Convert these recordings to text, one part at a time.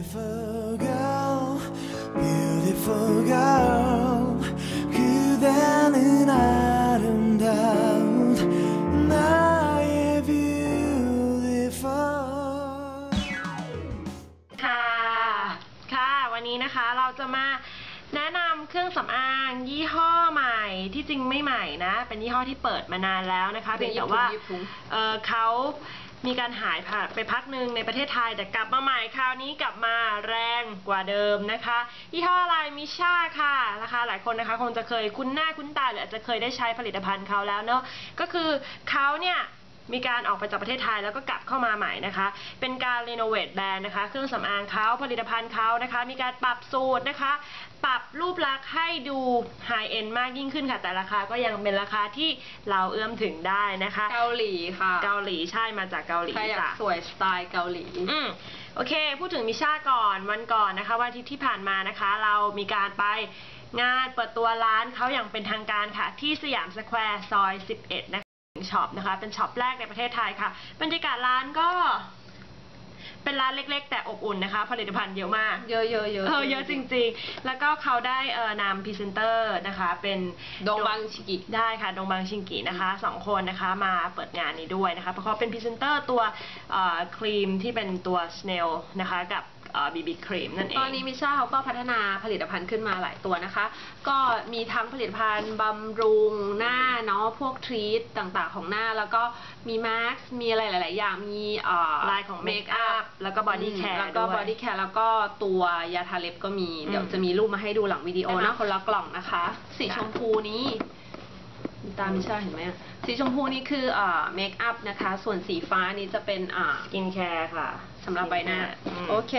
Beautiful girl, beautiful girl. 그대는 아름다운 나의 beautiful. ค่ะ ค่ะ วันนี้นะคะเราจะมาแนะนำเครื่องสำอางยี่ห้อใหม่ที่จริงไม่ใหม่นะ เป็นยี่ห้อที่เปิดมานานแล้วนะคะเพียงแต่ว่า ญี่ปุ่น เออเขา มีการหายไปพักหนึ่งในประเทศไทย แต่กลับมาใหม่คราวนี้กลับมาแรงกว่าเดิมนะคะยี่ห้ออะไรมิชาค่ะนะคะหลายคนนะคะ คงจะเคยคุ้นหน้าคุ้นตาหรืออาจจะเคยได้ใช้ผลิตภัณฑ์เขาแล้วเนอะก็คือเขาเนี่ย มีการออกไปจากประเทศไทยแล้วก็กลับเข้ามาใหม่นะคะ เป็นการรีโนเวทแบรนด์นะคะ เครื่องสำอางเขาผลิตภัณฑ์เขานะคะ มีการปรับสูตรนะคะ ปรับรูปลักษณ์ให้ดูไฮเอ็นมากยิ่งขึ้นค่ะ แต่ราคาก็ยังเป็นราคาที่เราเอื้อมถึงได้นะคะ เกาหลีค่ะ เกาหลีใช่มาจากเกาหลีใครอยากจ้ะสวยสไตล์เกาหลี อืมโอเค พูดถึงมิชาก่อนวันก่อนนะคะวันอาทิตย์ที่ผ่านมานะคะ เรามีการไปงานเปิดตัวร้านเขาอย่างเป็นทางการค่ะ ที่สยามสแควร์ซอย 11 นะคะ ช็อปนะคะ เป็นช็อปแรกในประเทศไทยค่ะ บรรยากาศร้านก็ เป็นร้านเล็ก ๆ แต่อบอุ่นนะคะ ผลิตภัณฑ์เยอะมาก เยอะๆเยอะเยอะเออเยอะจริง ๆ แล้วก็เขาได้เอ่อนำพรีเซนเตอร์นะคะ เป็นดงบังชิกิได้ค่ะ ดงบางชิงกีนะคะสองคนนะคะ มาเปิดงานนี้ด้วยนะคะ เพราะเขาเป็นพรีเซนเตอร์ตัวเอ่อครีมที่เป็นตัว Snail นะคะกับ บีบีครีมนั่นเอง ตอนนี้มิชาเขาก็พัฒนาผลิตภัณฑ์ขึ้นมาหลายตัวนะคะ ก็มีทั้งผลิตภัณฑ์บำรุงหน้าเนาะพวกทรีทต่างๆของหน้า แล้วก็มีแม็กซ์มีอะไรหลาย ๆ อย่างมีเอ่อลายของเมคอัพแล้วก็บอดี้แคร์แล้วก็ด้วยบอดี้แคร์แล้วก็ตัวยาทาเล็บก็มี เดี๋ยวอืมจะมีรูปมาให้ดูหลังวิดีโอได้นะไหมคนละกล่องนะคะ สีค่ะชมพูนี้ตามมิชาเห็นไหมอะสีชมพูนี่คือเอ่อเมคอัพนะคะ ส่วนสีฟ้านี้จะเป็นอ่าสกินแคร์ค่ะ สำหรับใบหน้า อืมโอเค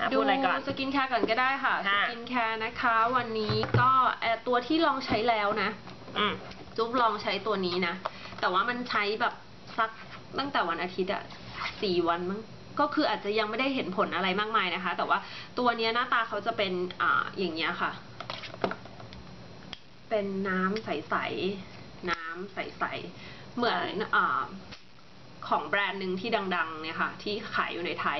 อะดูพูดอะไรก่อนสกินแคร์ก่อนก็ได้ค่ะ สค่ะ กินแคร์นะคะ วันนี้ก็เอ่อตัวที่ลองใช้แล้วนะ อืม จุ๊บลองใช้ตัวนี้นะ แต่ว่ามันใช้แบบสักตั้งแต่วันอาทิตย์อะสี่วันมั้ง ก็คืออาจจะยังไม่ได้เห็นผลอะไรมากมายนะคะ แต่ว่าตัวเนี้ยหน้าตาเขาจะเป็นอ่าอย่างเงี้ยค่ะ เป็นน้ำใสๆ น้ำใสๆ เหมือนอ่า ของแบรนด์หนึ่งที่ดังๆเนี่ยค่ะที่ขายอยู่ในไทย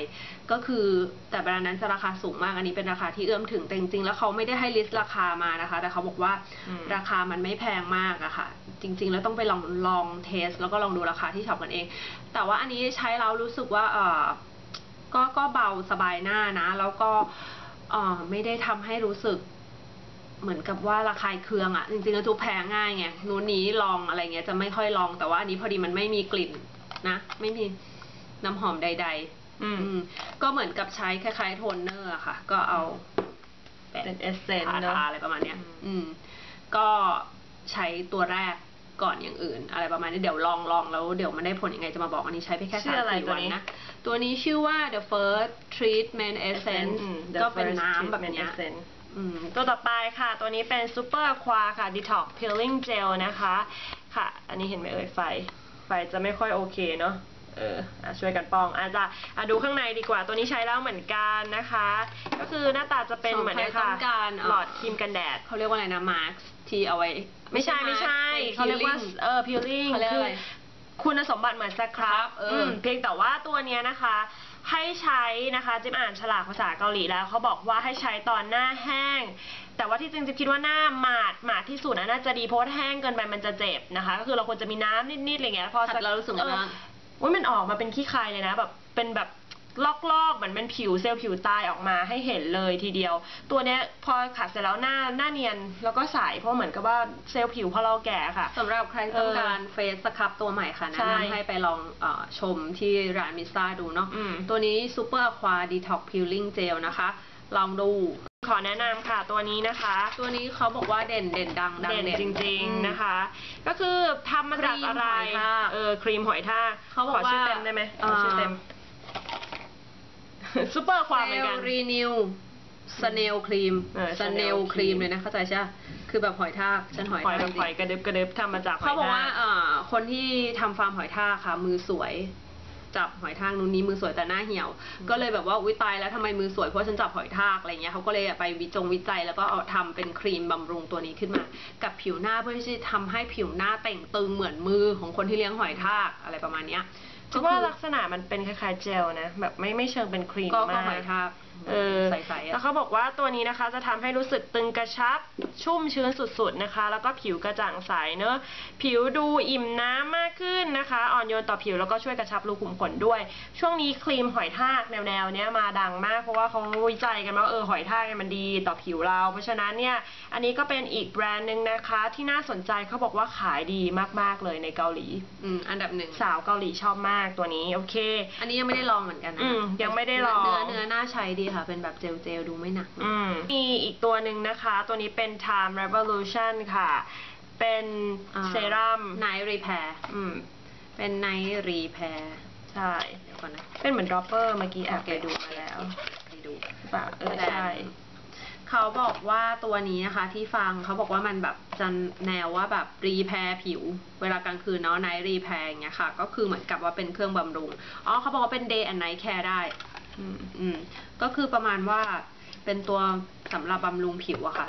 ก็คือแต่แบรนด์นั้นจะราคาสูงมากอันนี้เป็นราคาที่เอื้อมถึงแต่จริงๆแล้วเขาไม่ได้ให้ลิสต์ราคามานะคะ แต่เขาบอกว่าอืมราคามันไม่แพงมากอะค่ะ จริง ๆ แล้วต้องไปลองลองเทส แล้วก็ลองดูราคาที่ช็อปกันเอง แต่ว่าอันนี้ใช้แล้วรู้สึกว่าเออก็ก็เบาสบายหน้านะ แล้วก็เออไม่ได้ทำให้รู้สึกเหมือนกับว่าระคายเคืองอะจริงๆแล้วทุกแพ้ง่ายไงนู้นนี้ลองอะไรเงี้ยจะไม่ค่อยลองแต่ว่าอันนี้พอดีมันไม่มีกลิ่น นะ ไม่มีน้ำหอมใดๆอืมอืม ก็เหมือนกับใช้คล้ายๆโทนเนอร์อะค่ะ ก็เอาแปะเป็นเอสเซนทาเนอะทาอะไรประมาณเนี้ยอืมอืม ก็ใช้ตัวแรกก่อนอย่างอื่น อะไรประมาณนี้เดี๋ยวลองลองแล้วเดี๋ยวมันได้ผลยังไงจะมาบอกอันนี้ใช้ไปแค่ชื่สาอมอะไรสี่ตัววันนี้นะ ตัวนี้ชื่อว่า the first treatment essence อืม The ก็เป็น First น้ำแบบ Treatment เนี้ย Essence อืมตัวต่อไปค่ะ ตัวนี้เป็น Super Aqua ค่ะ Detox Peeling Gel นะคะ ค่ะ อันนี้เห็นไหมเอ่ยไฟ ไฟจะไม่ค่อยโอเคเนาะเอออะช่วยกันป้องอาจจะอะดูข้างในดีกว่าตัวนี้ใช้แล้วเหมือนกันนะคะ ก็คือหน้าตาจะเป็นสำหรับเหมือนเนี้ยใครต้ค่ะองการเอ่อหลอดครีมกันแดดเขาเรียกว่าอะไรนะ mask ที่เอาไว้ ไม่ใช่ไม่ใช่ mask เขาเรียกว่า peeling เออ peeling เขาเรียกคือะไรคุณสมบัติเหมือนสครับเอออืมเพียงแต่ว่าตัวเนี้ยนะคะ ให้ใช้นะคะจิมอ่านฉลากภาษาเกาหลีแล้วเขาบอกว่าให้ใช้ตอนหน้าแห้ง แต่ว่าที่จริงจะคิดว่าหน้าหมาดหมาดที่สุดนะน่าจะดีเพราะว่าถ้าแห้งเกินไปมันจะเจ็บนะคะ ก็คือเราควรจะมีน้ำนิดๆอะไรเงี้ยพอขัดแล้วรู้สึกไงเออบ้างอุ้ยมันออกมาเป็นขี้คายเลยนะแบบเป็นแบบ ลอกๆเหมือนเป็นผิวเซลล์ผิวตายออกมาให้เห็นเลยทีเดียว ตัวเนี้ยพอขัดเสร็จแล้วหน้าหน้าเนียนแล้วก็ใสเพราะเหมือนกับว่าเซลล์ผิวพอเราแก่ค่ะ สำหรับใครต้องการเฟสสครับตัวใหม่ค่ะแนะใช่นำให้ไปลองเออชมที่ร้านมิซ่าดูเนาะอืม ตัวนี้ Super Aqua Detox Peeling Gel นะคะ ลองดู ขอแนะนำค่ะตัวนี้นะคะ ตัวนี้เขาบอกว่าเด่นเด่นดังดัง เด่นจริงอืมๆนะคะ ก็คือทำมาจากอะไรครีมหอยทากเออครีมหอยทากเขาบอกขชื่อว่าเต็มได้ไหมขเอ่ออชื่อเต็ม ซูเปอร์ความเหมือนกัน รีนิวสเนลครีมเออสเนล Snail ครีม Cream เลยนะเข้าใจใช่ปะคือแบบหอยทากฉันหอยหอยทากกับจริงหอยกระดึบกระดึบทำมาจากหอยเขาบอกว่าทากเอ่อคนที่ทำฟาร์มหอยทากค่ะ มือสวย จับหอยทากนู้นนี้มือสวยแต่หน้าเหี่ยว ก็เลยแบบว่าอุ้ยตายแล้วทำไมมือสวยเพราะฉันจับหอยทากอะไรเงี้ยเขาก็เลยไปวิจงวิจัยแล้วก็เอาทำเป็นครีมบำรุงตัวนี้ขึ้นมา กับผิวหน้าเพื่อที่จะทำให้ผิวหน้าเต่งตึงเหมือนมือของคนที่เลี้ยงหอยทากอะไรประมาณเนี้ย คิดว่าลักษณะมันเป็นคล้ายๆเจลนะ แบบไม่ไม่เชิงเป็นครีมก็ก็มากหอยทาก เออใสๆแล้อะวเขาบอกว่าตัวนี้นะคะจะทำให้รู้สึกตึงกระชับ ชุ่มชื้นสุดๆนะคะ แล้วก็ผิวกระจ่างใสเนอะผิวดูอิ่มน้ำมากขึ้นนะคะ อ่อนโยนต่อผิวแล้วก็ช่วยกระชับรูขุมขนด้วย ช่วงนี้ครีมหอยทากแนวๆเนี้ยมาดังมากเพราะว่าเขาวิจัยกันว่าเออหอยทากเนี่ยมันดีต่อผิวเรา เพราะฉะนั้นเนี่ยอันนี้ก็เป็นอีกแบรนด์หนึ่งนะคะ ที่น่าสนใจเขาบอกว่าขายดีมากๆเลยในเกาหลี อืมอันดับหนึ่งสาวเกาหลีชอบมากตัวนี้โอเค อันนี้ยังไม่ได้ลองเหมือนกันนะอืมยังไม่ได้ลอง เนื้อเนื้อน่าใช้ดีค่ะ เป็นแบบเจลเจลดูไม่หนักอืมมีอีกตัวหนึ่งนะคะ ตัวนี้เป็น Time Revolution ค่ะ เป็นอ่าเซรั่มไนท์รีแพร์อืม เป็นไนท์รีแพร์ใช่ เดี๋ยวก่อนนะ เป็นเหมือนดรอปเปอร์เมื่อกี้แอบไปดูมาแล้วไปดูหรือเปล่าเออใช่เขาบอกว่าตัวนี้นะคะที่ฟังเขาบอกว่ามันแบบจะแนวว่าแบบรีแพร์ผิว เวลากลางคืนเนาะไนท์รีแพร์อย่างเงี้ยค่ะ ก็คือเหมือนกับว่าเป็นเครื่องบำรุง อ๋อเขาบอกว่าเป็น day and night care ได้ อืมอืมก็คือประมาณว่าเป็นตัวสำหรับบำรุงผิวอะค่ะ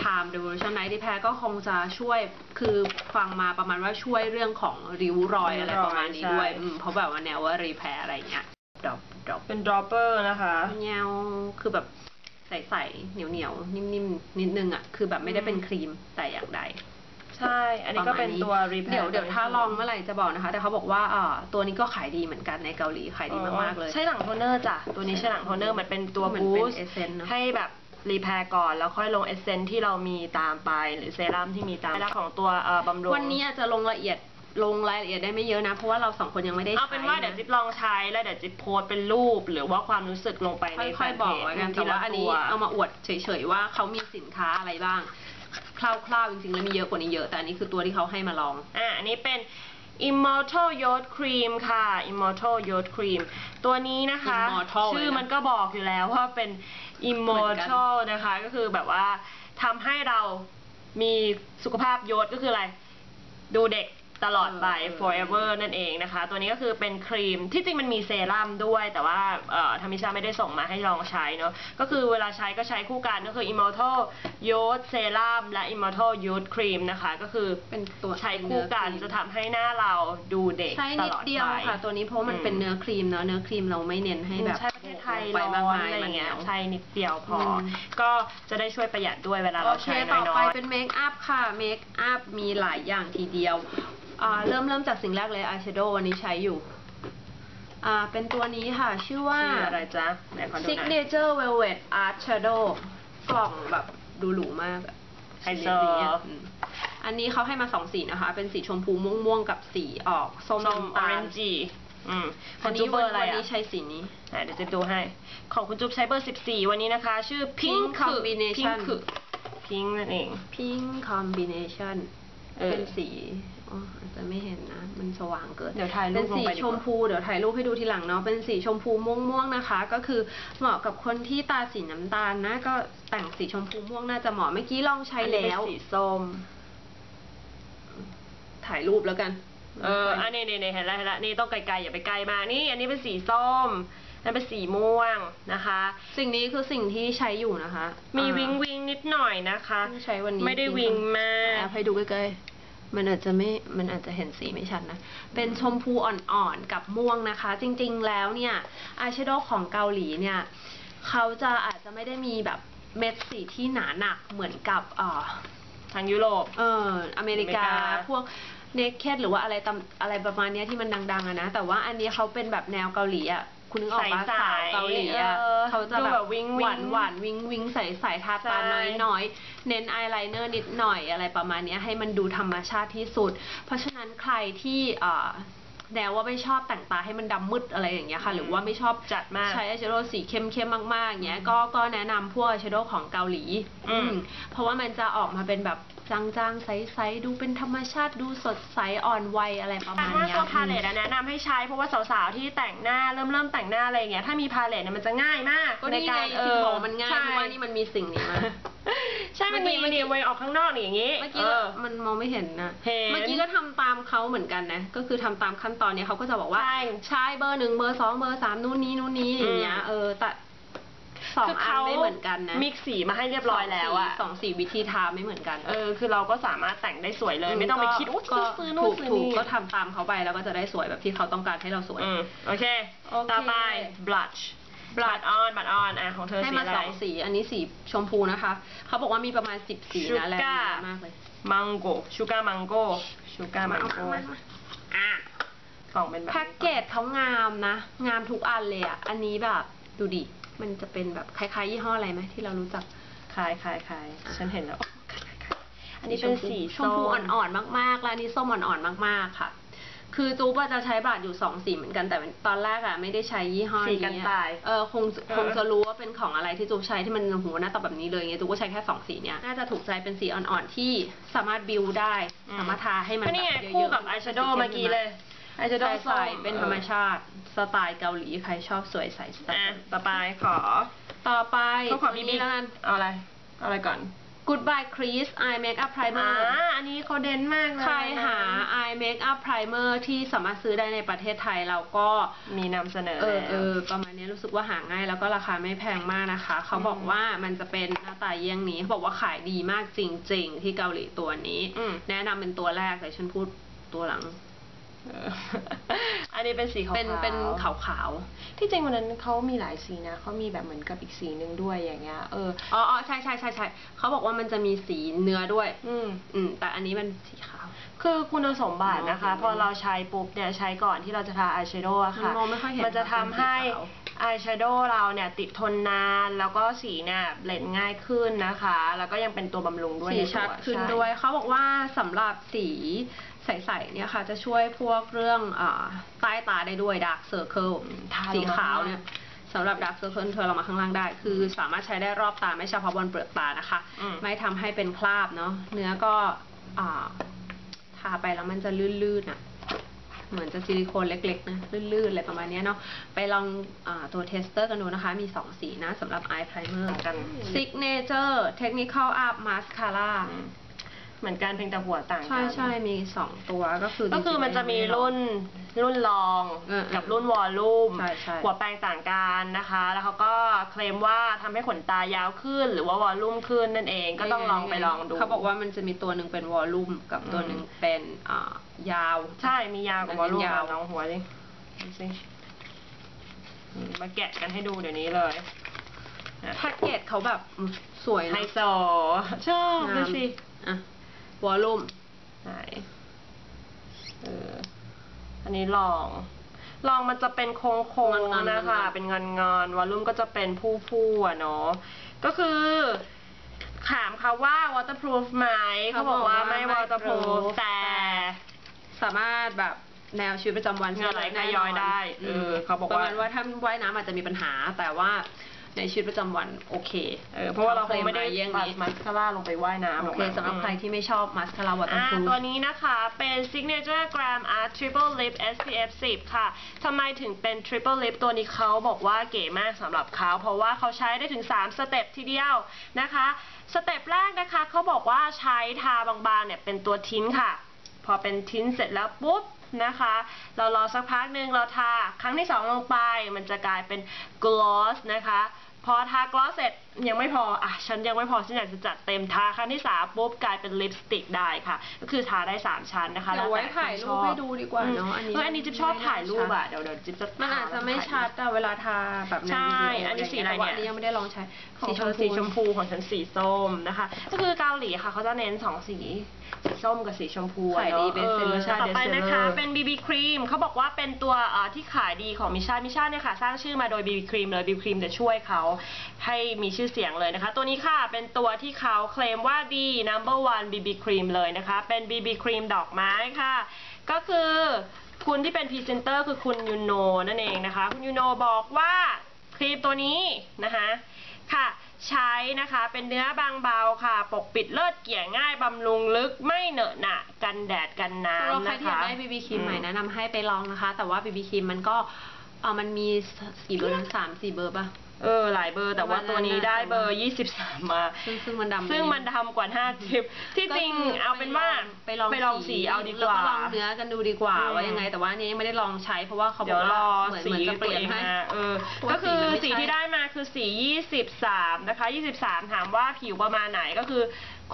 Time Revolution Night Repair ก็คงจะช่วยคือฟังมาประมาณว่าช่วยเรื่องของริ้วรอยอะไรประมาณนี้ด้วยใช่อืมเพราะแบบว่าแนวว่ารีแพร์อะไรเงี้ยดรอปดรอปเป็นดรอปเปอร์นะคะแนวคือแบบใสๆเหนียวเหนียวๆ นิ่มๆ นิดนึงอะคือแบบไม่ได้เป็นครีมแต่อย่างใด ใช่ อันนี้ก็เป็นตัวรีแพร์เดี๋ยวเดี๋ยวถ้าลองเมื่อไหร่จะบอกนะคะ แต่เขาบอกว่าอ่าตัวนี้ก็ขายดีเหมือนกันในเกาหลีขายดีมากๆเลย ใช่หลังโทนเนอร์จ้ะ ตัวนี้ใช่หลังโทนเนอร์มันเป็นตัวเหมือนบูเป็นสต์ essence เนอะ ให้แบบรีแพร์ก่อน แล้วค่อยลงเอเซนที่เรามีตามไป หรือเซรั่มที่มีตามแล้วของตัวเอ่อบำรุงวันนี้อาจจะลงละเอียดลงรายละเอียดได้ไม่เยอะนะ เพราะว่าเราสองคนยังไม่ได้ใช้เอาเป็นว่าเดี๋ยวจิ๊บลองใช้แล้วเดี๋ยวจิ๊บโพสต์เป็นรูป หรือว่าความรู้สึกลงไปในแฟค่อยนๆเพบอกจไว้กันทีแต่ละว่าอันนี้ตัวเอามาอวดเฉยๆว่าเขามีสินค้าอะไรบ้าง คร่าวๆจริงๆแล้วมีเยอะกว่านี้เยอะ แต่อันนี้คือตัวที่เขาให้มาลอง อะอันนี้เป็น Immortal Youth Cream ค่ะ Immortal Youth Cream ตัวนี้นะคะ Immortal ชื่อเลยนะมันก็บอกอยู่แล้วว่าเป็น Immortal นะคะ ก็คือแบบว่าทำให้เรามีสุขภาพยศก็คืออะไร ดูเด็ก ตลอดไปเออ forever นั่นเองนะคะ ตัวนี้ก็คือเป็นครีมที่จริงมันมีเซรั่มด้วย แต่ว่าเอ่อทามิชาไม่ได้ส่งมาให้ลองใช้เนาะก็คือเวลาใช้ก็ใช้คู่กันก็คือ Immortal Youth Serum และ Immortal Youth Cream นะคะ ก็คือเป็นตัวใช้คู่กันจะทำให้หน้าเราดูเด็กใช้ตนิดลอดเดียวไป ค่ะ ตัวนี้เพราะมันอืม เป็นเนื้อครีมเนาะเนื้อครีมเราไม่เน้นให้แบบใช่ประเทศไทยไปร้มากอนมายอะไรมันเหนีเงี้ยยวใช้นิดเดียวพออมก็จะได้ช่วยประหยัดด้วยเวลาโอเราเคใช้น้ต่อไปอยเป็นเมคอัพค่ะเมคอัพมีหลายอย่างทีเดียว อ่าเริ่มเริ่มจากสิ่งแรกเลยอายแชโดว์วันนี้ใช้อยู่ อ่าเป็นตัวนี้ค่ะ ชื่อๆว่า ชื่ออะไรจ๊ะไหนขอดูหน่อย Signature Velvet Art Shadow กล่องแบบดูหรูมากอะไฮโซอืมอันนี้เขาให้มาสองสีนะคะ เป็นสีชมพูม่วงๆกับสีออกส้มส้มออน้ำตาเรลนจีอืมขอัอนงนี้จุ๊บเบอร์อะไรวันอะนี้ใช้สีนี้ ไหนเดี๋ยวจะดูให้ ของคุณจุ๊บใช้เบอร์ 14 วันนี้นะคะ ชื่อ Pink Pink Combination Pink Pink นั่นเอง Pink Combination เออ เป็นสี สว่างเกินเดี๋ยวถ่ายรูเป็ปนลงสีไปดีชกมว่า พูเดี๋ยวถ่ายรูปให้ดูทีหลังเนาะเป็นสีชมพูม่วงๆนะคะ ก็คือเหมาะกับคนที่ตาสีน้ำตาลนะก็แต่งสีชมพูม่วงน่าจะเหมาะเมื่อกี้ลองใช้อันนี้แล้วเป็นสีส้ม ถ่ายรูปแล้วกันเอออันนี้นี่เห็นแล้วเห็นแล้วนี่ต้องไกลๆอย่าไปไกลมากนี่ อันนี้เป็นสีส้มนั่นเป็นสีม่วงนะคะ สิ่งนี้คือสิ่งที่ใช้อยู่นะคะมีอ่าวิงวิงนิดหน่อยนะคะเพิ่งใช้วันนี้ไม่ได้วิงมาก แอบให้ดูใกล้ๆ มันอาจจะไม่ มันอาจจะเห็นสีไม่ชัดนะ เป็นชมพูอ่อนๆกับม่วงนะคะ จริงๆแล้วเนี่ยอายแชโดว์ของเกาหลีเนี่ยเขาจะอาจจะไม่ได้มีแบบเม็ดสีที่หนาหนักเหมือนกับเอ่อทางยุโรป เอออเมริกาอเมริกา พวกเนคเคดหรือว่าอะไรตำอะไรประมาณเนี้ยที่มันดังๆอะนะ แต่ว่าอันนี้เขาเป็นแบบแนวเกาหลีอะ คุณนึกออกปะใสๆสาวเกาหลีอะเออเขาจะดูแบแบบบวิ้งๆหวานหวานวิงวิงใสใสทาตาใช่น้อยน้อยๆเน้นอายไลเนอร์นิดหน่อยอะไรประมาณเนี้ยให้มันดูธรรมชาติที่สุด เพราะฉะนั้นใครที่เอ่อแนวว่าไม่ชอบแต่งตาให้มันดำมืดอะไรอย่างเงี้ยค่ะ หรือว่าไม่ชอบจัดมากใช้อายแชโดว์สีเข้มๆมากๆอย่างเงี้ยก็ก็แนะนำพวกอายแชโดว์ของเกาหลี อืมอืมเพราะว่ามันจะออกมาเป็นแบบ จางๆ ใสๆ ดูเป็นธรรมชาติดูสดใสอ่อนวัยอะไรประแต่มาณว่าเนี้ยตัวพาเลตอะแนะนำให้ใช้เพราะว่าสาวๆที่แต่งหน้าเริ่มเริ่มแต่งหน้าอะไรอย่างเงี้ยถ้ามีพาเลตเนี่ยมันจะง่ายมากก็นี่ไงในารที่บอกมันง่ายใช่ เพราะว่านี่มันมีสิ่งนี้มา ใช่มันมีเมื่มันอกี้ มีไว้ออกข้างนอกนี่อย่างงี้เมื่อกี้เออ มันมองไม่เห็นนะเห็นเมื่อกี้ก็ทำตามเขาเหมือนกันนะ ก็คือทำตามขั้นตอนเนี้ยเขาก็จะบอกว่าใช่ ใช้เบอร์หนึ่งเบอร์สองเบอร์สามนู่นนี้นู่นนี้อย่างเงี้ยอืมเออแต่ สองคือันไม่เหมือนกันนะมิกสีมาให้เรียบร้อยแล้วอะสองสีวิธีทาไม่เหมือนกัน เออคือเราก็สามารถแต่งได้สวยเลย ไม่ต้องไปคิดว่าก็จะซื้อนู่นถูกซื้อถูกนี่ก็ทำตามเขาไปแล้วก็จะได้สวยแบบที่เขาต้องการให้เราสวยอืมโอเคโอเคต่อไป blush blush on blush on อะของเธอให้สีมาอะไรสองสี อันนี้สีชมพูนะคะ เขาบอกว่ามีประมาณสิบสีนะแรง Sugar มากเลย mango sugar mango sugar มา mango มามาอะกล่องเป็นแบบแพ็กเกจเขางามนะ งามทุกอันเลยอะ อันนี้แบบดูดิ มันจะเป็นแบบคล้ายๆยี่ห้ออะไรไหมที่เรารู้จัก คลายคลายคลายฉันเห็นแล้วคล้ายคล้ายคล้ายอันนี้เป็นสีชมพูอ่อนๆมากๆ และอันนี้ส้มอ่อนๆมากๆค่ะ คือจูบจะใช้บาทอยู่สองสีเหมือนกันแต่ตอนแรกอะไม่ได้ใช้ยี่ห้อสีนี้กันอะตายเออคงเออคงจะรู้ว่าเป็นของอะไรที่จูบใช้ที่มันหัวหน้าตาแบบนี้เลยไงจูบก็ใช้แค่สองสีเนี้ยน่าจะถูกใจเป็นสีอ่อนๆที่สามารถบิวได้ สามารถทาให้มันก็นี่ไงแบบเยอะๆคู่กับอายแชโดว์เมื่อกี้เลย อายแชโดใส่ว์ใส่เป็นธรรมชาติ สไตล์เกาหลีใครชอบสวยใส่สไตอะล์ต่อไปขอ ต่อไปเขาขอตัวบีนี้บีแล้วกันเอาอะไร เอาอะไรก่อน Goodbye Crease Eye Makeup อ่า Primer อันนี้เขาเด่นมากเลยใครหา eye makeup primer ที่สามารถซื้อได้ในประเทศไทยเราก็มีนำเสนอเออแล้วเออประมาณนี้รู้สึกว่าหาง่ายแล้วก็ราคาไม่แพงมากนะคะ เขาบอกว่ามันจะเป็นหน้าตาเยี่ยงนี้ เขาบอกว่าขายดีมากจริง ๆ ที่เกาหลีตัวนี้อืมแนะนำเป็นตัวแรกแต่ฉันพูดตัวหลังเอออันนี้เป็นสีขาวๆเป็นเป็นขาวที่จริงวันนั้นเขามีหลายสีนะเขามีแบบเหมือนกับอีกสีหนึ่งด้วยอย่างเงี้ยเออๆอ๋ออ๋อใช่ใช่ใช่ใช่เขาบอกว่ามันจะมีสีเนื้อด้วย อืมอืมแต่อันนี้มันสีขาว คือคุณสมบัตินะคะมองเห็นพอเราใช้ปุ๊บเนี่ยใช้ก่อนที่เราจะทาอายแชโดว์อะค่ะมันมองไม่ค่อยเห็นมันจะทำให้เป็นสีขาว อายแชโดว์เราเนี่ยติดทนนานแล้วก็สีเนี่ยเบลนด์ง่ายขึ้นนะคะ แล้วก็ยังเป็นตัวบำรุงด้วยสีในตัวชัดขึ้นใช่ด้วยเขาบอกว่าสำหรับสีใสๆเนี่ยค่ะ จะช่วยพวกเรื่องอาใต้ตาได้ด้วย dark circle ทาลงมาสีขาวเนี่ยสำหรับ dark circle เธอลงมาข้างล่างได้ คือสามารถใช้ได้รอบตาไม่เฉพาะบนเปลือกตานะคะ อืม ไม่ทำให้เป็นคราบเนาะเนื้อก็อ่าทาไปแล้วมันจะลื่นๆอะ เหมือนจะซิลิโคนเล็กๆนะลื่นๆอะไรประมาณเนี้ยเนาะไปลองอาตัวเทสเตอร์กันดูนะคะ มี 2 สีนะสำหรับ eye primer กัน signature technical up mascara อืม เหมือนกันเพียงแต่หัวต่างกัน ใช่ใช่มีสองตัวก็คือก็คือจริงๆมันจะมีไได้ลองรุ่นรุ่นรองเออเออกับรุ่นวอลลุ่มใช่ใช่หัวแปรงต่างกันนะคะ แล้วเขาก็เคลมว่าทำให้ขนตายาวขึ้น หรือว่าวอลลุ่มขึ้นนั่นเองก็ต้องลองไปลองดูเขาบอกว่ามันจะมีตัวหนึ่งเป็นวอลลุ่มกับตัวหนึ่งเป็นอ่ายาว ใช่มียาวกับวอลลุ่มมันเป็นยาวลองหัวดิดูสินี่มาแกะกันให้ดูเดี๋ยวนี้เลยนะแพ็กเกจเขาแบบอืมสวยไฮนะโซชอบดูสิอะ วอลลุ่มไหนเอออันนี้ลอง ลองมันจะเป็นโค้งๆนะคะ เป็นงอนงอนๆวอลลุ่มก็จะเป็นผู้ๆอะเนาะ ก็คือถามเขาว่า waterproof ไหมเขาบอกว่าไม่ waterproof แต่สามารถแบบแนวชีวิตประจำวันงานไหลแน่ขย้อยได้ เออเขาบอกว่าประมาณว่าถ้าว่ายน้ำอาจจะมีปัญหา แต่ว่า ในชีวิตประจำวันโอเคเออเพราะว่าเราคงไม่ได้เคลมาอย่างปัดนี้มัสคาร่าลงไปว่ายน้ำหรโออกเคมั้งสำหรับใครที่ไม่ชอบมาสคาร่าวอเตอร์อ่าพูตัวนี้นะคะเป็น Signature Gram Art Triple Lip SPF 10 ค่ะทำไมถึงเป็น Triple Lip ตัวนี้เขาบอกว่าเก๋มากสำหรับเขาเพราะว่าเขาใช้ได้ถึง 3 สเต็ปทีเดียวนะคะสเต็ปแรกนะคะเขาบอกว่าใช้ทาบางๆเนี่ยเป็นตัวทิ้นค่ะ พอเป็นทิ้นเสร็จแล้วปุ๊บนะคะ เรารอสักพักหนึ่งเราทา ครั้งที่2ลงไป มันจะกลายเป็น gloss นะคะ พอทากลอสเสร็จ ยังไม่พอ อะ ฉันยังไม่พอ ฉันอยากจะจัดเต็มทาครั้งที่สามปุ๊บกลายเป็นลิปสติกได้ค่ะ ก็คือทาได้สามชั้นนะคะเดี๋ยวไว้แล้แต่ถ่ายรูปให้ดูดีกว่าเนาะ อันนี้เอออันนี้จิ๊บชอบถ่ายรูปอะ เดี๋ยวเดี๋ยวจิ๊บจะมันอาจจะไม่ชัดแต่เวลาทาแบบในใช่วิดีโอันนี้สีอะไรแต่ว่าเนี่ยอันนี้ยังไม่ได้ลองใช้ของสีเธชมอพูสีชมพูของฉันสีส้มนะคะ ก็คือเกาหลีค่ะเขาจะเน้นสองสี สีส้มกับสีชมพูอะขายดีเนอะ best seller เออใช่ต่อไป best seller นะคะ เป็น BB ครีมเขาบอกว่าเป็นตัวเอ่อที่ขายดีของมิชามิชาเนี่ยค่ะ สร้างชื่อมาโดย BB ครีมเลย BB ครีมจะช่วยเขาให้มีชื่อเสียงเลยนะคะ ตัวนี้ค่ะเป็นตัวที่เขาเคลมว่าดี number one BB ครีมเลยนะคะ เป็น BB ครีมดอกไม้ค่ะ ก็คือคุณที่เป็นพรีเซนเตอร์คือคุณยูโนนั่นเองนะคะ คุณยูโนบอกว่าครีมตัวนี้นะคะค่ะ ใช้นะคะเป็นเนื้อบางเบาค่ะ ปกปิดเลิศเกี่ยง่ายบำรุงลึกไม่เหนอะหนะกันแดดกันสำหรับน้ำใครนะที่อยากได้บีบีครีมใหม่แนะนำให้ไปลองนะคะ แต่ว่าบีบีครีมมันก็เออมันมีกี่เบอร์นะสามสี่เบอร์ป่ะ เออหลายเบอร์แต่ว่าตัวนี้ได้เบอร์ 23 มา ซึ่งซึ่งมันดำซึ่งมันดำกว่าหน้าจิ๊บที่จริงก็คือเอาเป็นว่าไปลองไปลองสีเอาดีกว่าแล้วก็ลองเนื้อกันดูดีกว่าอืมว่ายังไง แต่ว่าอันนี้ยังไม่ได้ลองใช้เพราะว่าเขาบเดี๋อยกวรว่าอเหมือนสีเหมือนจะเปตัวลี่ยเอนงให้มาเออเพราะก็ว่าคือสีมันไม่สีใช่ที่ได้มาคือสี 23 นะคะ 23 ถามว่าผิวประมาณไหนก็คือ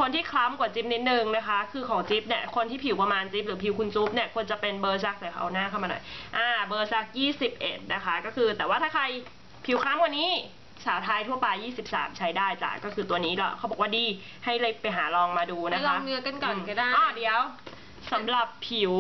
คนที่คล้ำกว่าจิ๊บนิดนึงนะคะ คือของจิ๊บเนี่ย คนที่ผิวประมาณจิ๊บหรือผิวคุณจุ๊บเนี่ยควรจะเป็นเบอร์ซักแต่เอาหน้าเข้ามาหน่อย อ่า เบอร์ซัก 21 นะคะ ก็คือแต่ว่าถ้าใคร ผิวคล้ำกว่านี้สาวไทยทั่วไป 23 ใช้ได้จ้ะ ก็คือตัวนี้ก็เขาบอกว่าดี ให้เลยไปหาลองมาดูนะคะไปลองเนื้อกันก่อนก็ได้ อ๋อเดี๋ยวสำหรับผิว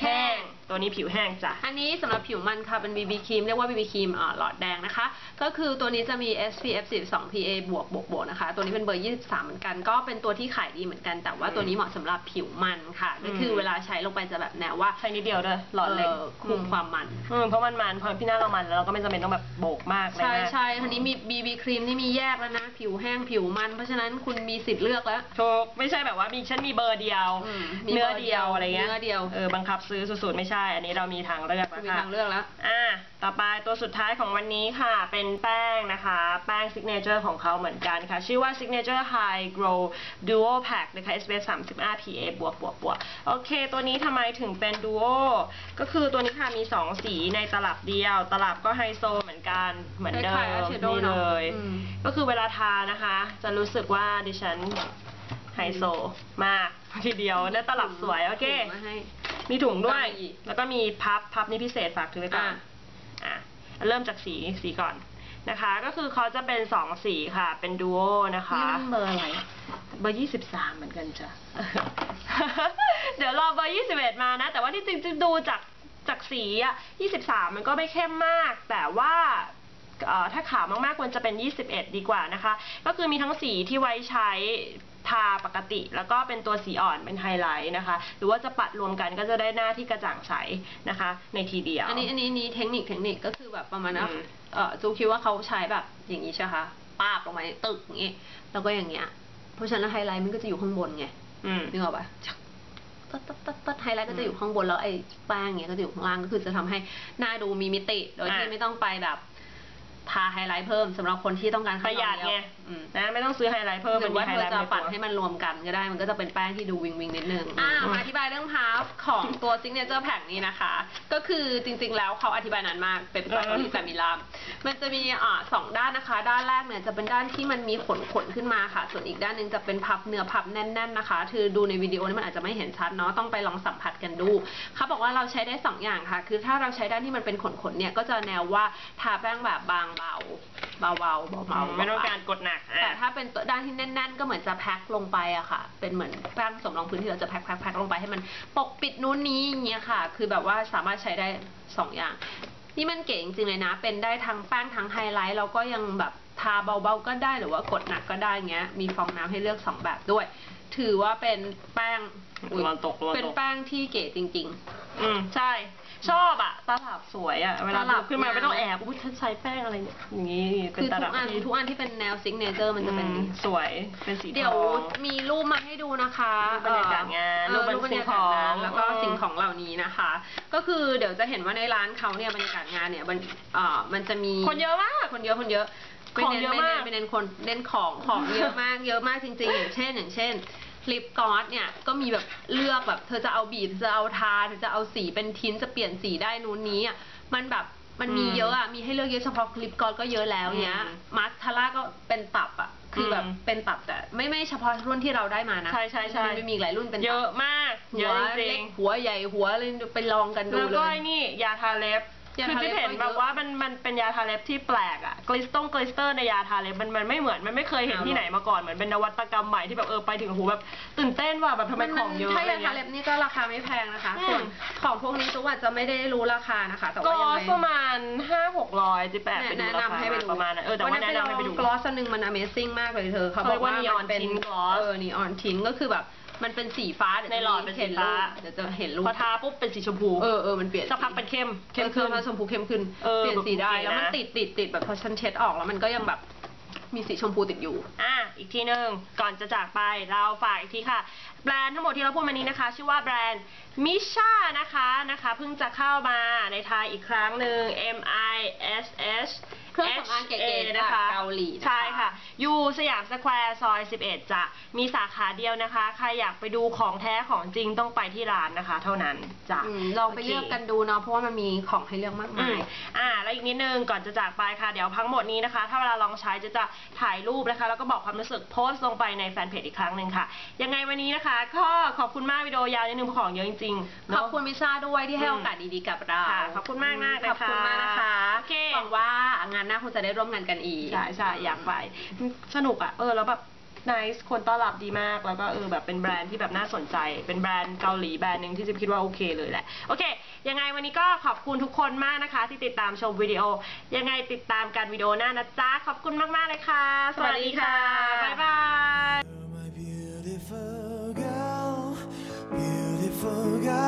แห้ง ตัวนี้ผิวแห้งจ้ะ อันนี้สำหรับผิวมันค่ะ เป็น BB ครีมเรียกว่า BB ครีมอ่าหลอดแดงนะคะ ก็คือตัวนี้จะมี SPF 12 PA บวกบวกบวกนะคะ ตัวนี้เป็นเบอร์ 23 เหมือนกัน ก็เป็นตัวที่ขายดีเหมือนกัน แต่ว่าตัวนี้เหมาะสำหรับผิวมันค่ะก็คืออืมเวลาใช้ลงไปจะแบบแนวว่าใช้นิดเดียวด้วยหลอดเล็กคุมความมันอืมเพราะมันมันพอพี่หน้าเรามันแล้วเราก็ไม่จำเป็นต้องแบบโบกมากเลยใช่นะใช่ทีนี้มี BB ครีมที่มีแยกแล้วนะ ผิวแห้งผิวมัน เพราะฉะนั้นคุณมีสิทธิ์เลือกแล้วถูกไม่ใช่แบบว่ามีฉันมีเบอร์เดียวอืมมีเนื้อเบอร์เดีเดียยววอะไรเงี้ยเนื้อเดียวเออบังคับซื้อสุดๆไม่ใช่อันนี้เรามีทางเลือกคุณแล้วมีค่ะ ทางเลือกแล้ว อ่า ต่อไปตัวสุดท้ายของวันนี้ค่ะ เป็นแป้งนะคะ แป้งซิกเนเจอร์ของเขาเหมือนกันค่ะ ชื่อว่า Signature High Glow Duo Pack นะคะ SPF 35 PA บวกบวกบวกโอเค ตัวนี้ทำไมถึงเป็น Duo ก็คือตัวนี้ค่ะ มี 2 สีในตลับเดียว ตลับก็ไฮโซเหมือนกัน เหมือนเดิคล้ายๆม eyeshadow นี่เลยเนอะอืม ก็คือเวลาทานะคะ จะรู้สึกว่าดิฉันไฮโซมากทีเดียวเนื้อตลับสวย โอเค มาให้ มีถุงด้วยก็มีแล้วก็มีพับพับนี่พิเศษฝากถือไว้ก่อนอะอะเริ่มจากสีสีก่อนนะคะ ก็คือเขาจะเป็นสองสีค่ะ เป็นดูโอนะคะนี่มันเบอร์อะไรเบอร์ยี่สิบสามเหมือนกันจ้ะเดี๋ยวรอเบอร์ยี่สิบเอ็ดมานะ แต่ว่าที่จริงๆดูจากจากสีอะยี่สิบสามมันก็ไม่เข้มมาก แต่ว่าเอ่อถ้าขาวมากๆควรจะเป็น 21 ดีกว่านะคะ ก็คือมีทั้งสีที่ไว้ใช้ ทาปกติ แล้วก็เป็นตัวสีอ่อนเป็นไฮไลท์นะคะ หรือว่าจะปัดรวมกันก็จะได้หน้าที่กระจ่างใสนะคะ ในทีเดียว อันนี้อันนี้นี่เทคนิคเทคนิคก็คือแบบประมาณนะอืมเอ่อจูคิดว่าเขาใช้แบบอย่างนี้ใช่ไหมคะปาบลงไปตึกอย่างงี้แล้วก็อย่างเงี้ย เพราะฉะนั้นไฮไลท์มันก็จะอยู่ข้างบนไงอืมนึกออกปะชักตัดตัดตัดตัดไฮไลท์ก็จะอยู่ข้างบนแล้วไอ้แป้งเงี้ยก็จะอยู่ข้างล่างก็คือจะทำให้หน้าดูมีมิติ โดยที่อะไม่ต้องไปแบบ ทาไฮไลท์เพิ่มสำหรับคนที่ต้องการประหยัดไงอืมนะไม่ต้องซื้อไฮไลท์เพิ่มหรือว่าไฮเธไลอท์จะในปัดตัวให้มันรวมกันก็ได้มันก็จะเป็นแป้งที่ดูวิงวิงนิดนึงอือ่ามมาอธิบายเรื่องพาฟของตัว Signature Pack นี้นะคะ ก็คือจริงๆ แล้วเขาอธิบายนานมากเป็นภาษาเกาหลีแต่มีลามมันจะมีอ่าสองด้านนะคะ ด้านแรกเนี่ยจะเป็นด้านที่มันมีขนขนๆขึ้นมาค่ะ ส่วนอีกด้านหนึ่งจะเป็นพับเนื้อพับแน่น ๆ นะคะคือดูในวิดีโอนี่มันอาจจะไม่เห็นชัดเนาะต้องไปลองสัมผัสกันดูเขาบอกว่าเราใช้ได้สองอย่างค่ะ คือถ้าเราใช้ด้านที่มันเป็นขนๆเนี่ยก็จะแนวว่าทาแป้งแบบบางเบาเบาๆเบาๆไม่ต้องการกดหนักอะแต่ถ้าเป็นตัวด้านที่แน่น ๆ ก็เหมือนจะแพ็คลงไปอะค่ะ เป็นเหมือนแป้งสมรองพื้นที่เราจะแพ็คแพ็คแพ็คลงไปให้มันปกปิดนู้นนี้อย่างเงี้ยค่ะ คือแบบว่าสามารถใช้ได้สองอย่าง นี่มันเก๋จริงๆเลยนะ เป็นได้ทั้งแป้งทั้งไฮไลท์แล้วก็ยังแบบทาเบาๆก็ได้หรือว่ากดหนักก็ได้เงี้ย มีฟองน้ำให้เลือกสองแบบด้วย ถือว่าเป็นแป้งอุ๊ยระวังตกระวังตกเป็นแป้งที่เก๋จริงอืมใช่ ชอบอะตลับสวยอะเวลาตลับดูขึ้นมางามไม่ต้องแอบอุ้ยฉันใช้แป้งอะไรเนี่ยอย่างงี้ๆเป็คืนอตทุลักบอันที่ทุกอันที่เป็นแนวซิกเนเจอร์มันจะเป็น อืมสวยเป็นสีทอง เดี๋ยวมีรูปมาให้ดูนะคะรูปบรรยากาศงานเออรูรูปปบบรรรรยายากาศศงานงานแล้วก็อืมสิ่งของเหล่านี้นะคะ ก็คือเดี๋ยวจะเห็นว่าในร้านเขาเนี่ยบรรยากาศงานเนี่ยมันเอ่อมันจะมีคนเยอะมากคนเยอะคนเยอะของเยอะมากไม่เน้นไม่เน้นคนเน้นของของเยอะมากเยอะมากจริงๆอย่างเช่น อย่างเช่น ลิปกลอสเนี่ยก็มีแบบเลือกแบบ เธอจะเอาบีบจะเอาทาเธอจะเอาสีเป็นทินจะเปลี่ยนสีได้นู้นนี้อะมันแบบมันมีเยอะอะมีให้เลือกเยอะเฉพาะลิปกลอสก็เยอะแล้วเนี้ยอืมมาสคาร่าก็เป็นตับอะคือแบบอืมเป็นตับแต่ไม่ไม่เฉพาะรุ่นที่เราได้มานะใช่ใช่ใช่มันมีอีกหลายรุ่นเป็นตับเยอะมากหัเยวอะจริเล็งกหัวใหญ่หัวเลยไปลองกันๆดูแล้วเลก็ยไอ้นี่ยาทาเล็บ ยาคือทาเล็ที่บเห็นก็เยอะ แบบว่ามันมันเป็นยาทาเล็บที่แปลกอะกลิสต้องกลิสเตอร์ในยาทาเล็บมันมันไม่เหมือนมันไม่เคยเห็นเอาที่ไหนมาก่อนเหมือนเป็นนวัตกรรมใหม่ที่แบบเออไปถึงหูแบบตื่นเต้นว่ะแบบทำไมของเยอะถ้าอะไรยาเงี้ทายเล็บนี่ก็ราคาไม่แพงนะคะ อืม ส่วนของพวกนี้ตัวอาจจะไม่ได้รู้ราคานะคะ แต่ก็ว่ายังไงประมาณห้าหกร้อยจิแปดไปดูแนะราคานำให้ไปดูประมาณนั้นเออแต่ว่าแนะนำให้ไปดู กลอสนึงมัน Amazing มากเลยเธอเขาเขาบเรีอยกกว่าว่า neon มันเป็น tint gloss เออนีออนทินก็คือแบบ มันเป็นสีฟ้าเดี๋ยวในหลอดเป็นสีฟ้า เดี๋ยวจะเห็นรูปพอทาปุ๊บเป็นสีชมพูเออเออมันเปลี่ยนสักพักเป็นเข้มเข้เข้มมขึ้ขึ้นนชมพูเข้มขึ้นเออเปลี่ยนสีได้แบบแล้วมันเก๋นะติดติดติดแบบพอฉันเช็ดออกแล้วมันก็ยังแบบมีสีชมพูติดอยู่ อะ อีกทีหนึ่งก่อนจะจากไปเราฝากอีกทีค่ะ แบรนด์ทั้งหมดที่เราพูดมานี้นะคะ ชื่อว่าแบรนด์มิชานะคะนะคะเพิ่งจะเข้ามาในไทยอีกครั้งหนึ่ง M I S H เครื่องสำอางเก๋ๆจากเกาหลีนะคะ ใช่ค่ะ อยู่สยามสแควร์ซอย 11 จะมีสาขาเดียวนะคะ ใครอยากไปดูของแท้ของจริงต้องไปที่ร้านนะคะ เท่านั้นจ้ะอืมลองไปเลือกกันดูเนาะเพราะว่ามันมีของให้เลือกมากอืมามยอ่า แล้วอีกนิดนึงก่อนจะจากไปค่ะ เดี๋ยวทั้งหมดนี้นะคะ ถ้าเวลาลองใช้จะจะถ่ายรูปนะคะ แล้วก็บอกความรู้สึกโพสต์ลงไปในแฟนเพจอีกครั้งหนึ่งค่ะ ยังไงวันนี้นะคะก็ขอบคุณมากวิดีโอยาวนิดนึงเพราะของเยอะจริงๆขเนาะอบคุณมิซ่าด้วยที่ให้อืมโอกาสดีๆกับเราค่ะขอบคุณมากๆเลยขอบคุณค่ะมากนะคะโอเค หวังว่างานหน้าคงจะได้ร่วมงานกันอีก ใช่ใช่อยากไปสนุกอะ เออ แล้วแบบน c e คนต้อนรับดีมาก แล้วก็เออแบบเป็นแบรนด์ที่แบบน่าสนใจ เป็นแบรนด์เกาหลีแบรนด์หนึ่งที่จะคิดว่าโอเคเลยแหละ โอเค ยังไงวันนี้ก็ขอบคุณทุกคนมากนะคะ ที่ติดตามชมวิดีโอ ยังไงติดตามกันวิดีโอหน้านะจ๊ะ ขอบคุณมาก ๆ เลยค่ะ สวัสดีค่ะ บ๊ายบาย You're my beautiful girl, beautiful girl.